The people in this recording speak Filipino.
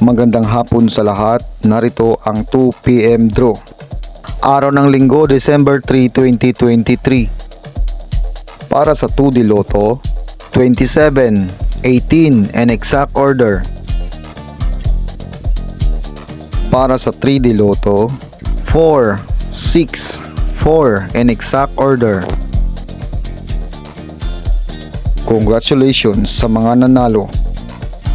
Magandang hapon sa lahat. Narito ang 2pm draw. Araw ng linggo, December 3, 2023. Para sa 2D Lotto, 27, 18 and exact order. Para sa 3D Lotto, 4, 6, 4 and exact order. Congratulations sa mga nanalo.